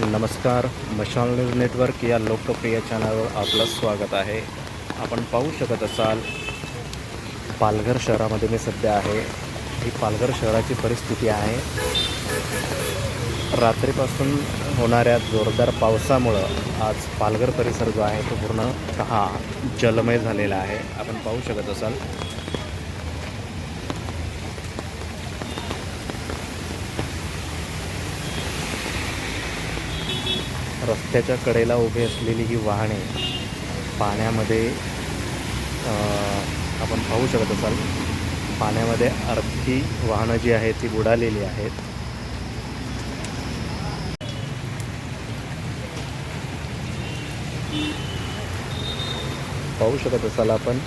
नमस्कार मशाल news network या लोकप्रिय चॅनलवर आपलं स्वागत आहे. आपण पाहू शकत असाल पालघर शहरामध्ये मी सध्या आहे. ही पालघर शहराची परिस्थिती आहे. रात्रीपासून होणाऱ्या जोरदार पावसामुळं आज पालघर परिसर जो आहे तो पूर्णतः जलमय झालेला आहे. आपण पाहू शकत असाल रस्त्याच्या कडेला उभी असलेली ही वाहने पाण्यामध्ये आपण पाहू शकत असाल पाण्यामध्ये अर्धी वाहनं जी आहेत ती बुडालेली आहेत. पाहू शकत असाल आपण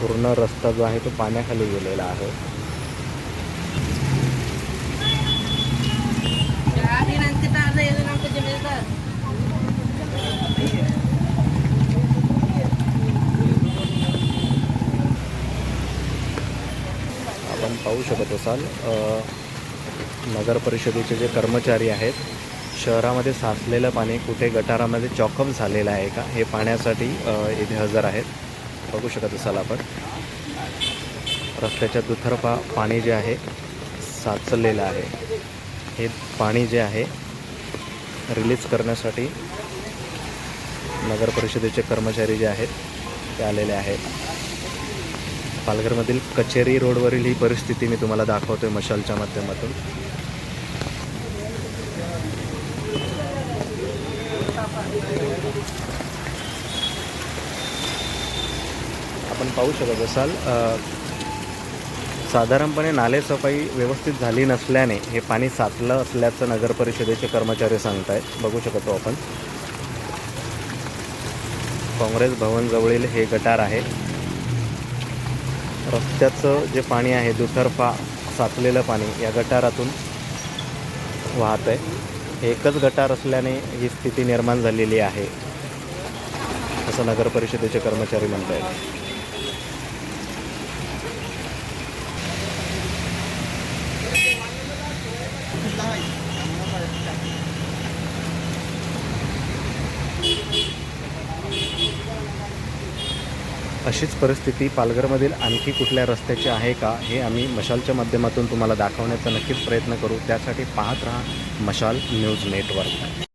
पूर्ण रस्ता जो आहे तो पाण्याखाली गेलेला आहे. आपण पाहू शकत असाल नगरपरिषदेचे नगर परिषदेचे जे कर्मचारी आहेत शहरामध्ये साचलेलं पाणी कुठे गटारामध्ये चॉकअप झालेलं आहे का हे पाहण्यासाठी इथे हजर आहेत. बघू शकत असाल आपण. रस्त्याच्या दुतर्फा पाणी जे आहे साचलेलं आहे. हे पाणी जे आहे रिलीज करण्यासाठी नगर परिषदेचे कर्मचारी जे आहेत ते आलेले आहेत. पालघरमधील कचेरी रोडवरील ही परिस्थिती मी तुम्हाला दाखवतोय मशालच्या माध्यमातून. आपण पाहू शकत असाल साधारणपणे नालेसफाई व्यवस्थित झाली नसल्याने हे पाणी साचलं असल्याचं नगर परिषदेचे कर्मचारी सांगत आहेत बघू शकतो आपण. काँग्रेस भवनजवळील हे गटार आहे. रस्त्याचं जे पाणी आहे दुतर्फा साचलेलं पाणी या गटारातून वाहत आहे एकच गटार असल्याने ही स्थिती निर्माण झालेली आहे असं नगर परिषदेचे कर्मचारी म्हणत आहेत अशीच परिस्थिती पालघरमधील आणखी कुठल्या रस्त्याची आहे का हे आम्ही मशालच्या माध्यमातून तुम्हाला दाखवण्याचा नक्कीच प्रयत्न करू. त्यासाठी पाहत राहा मशाल न्यूज नेटवर्क.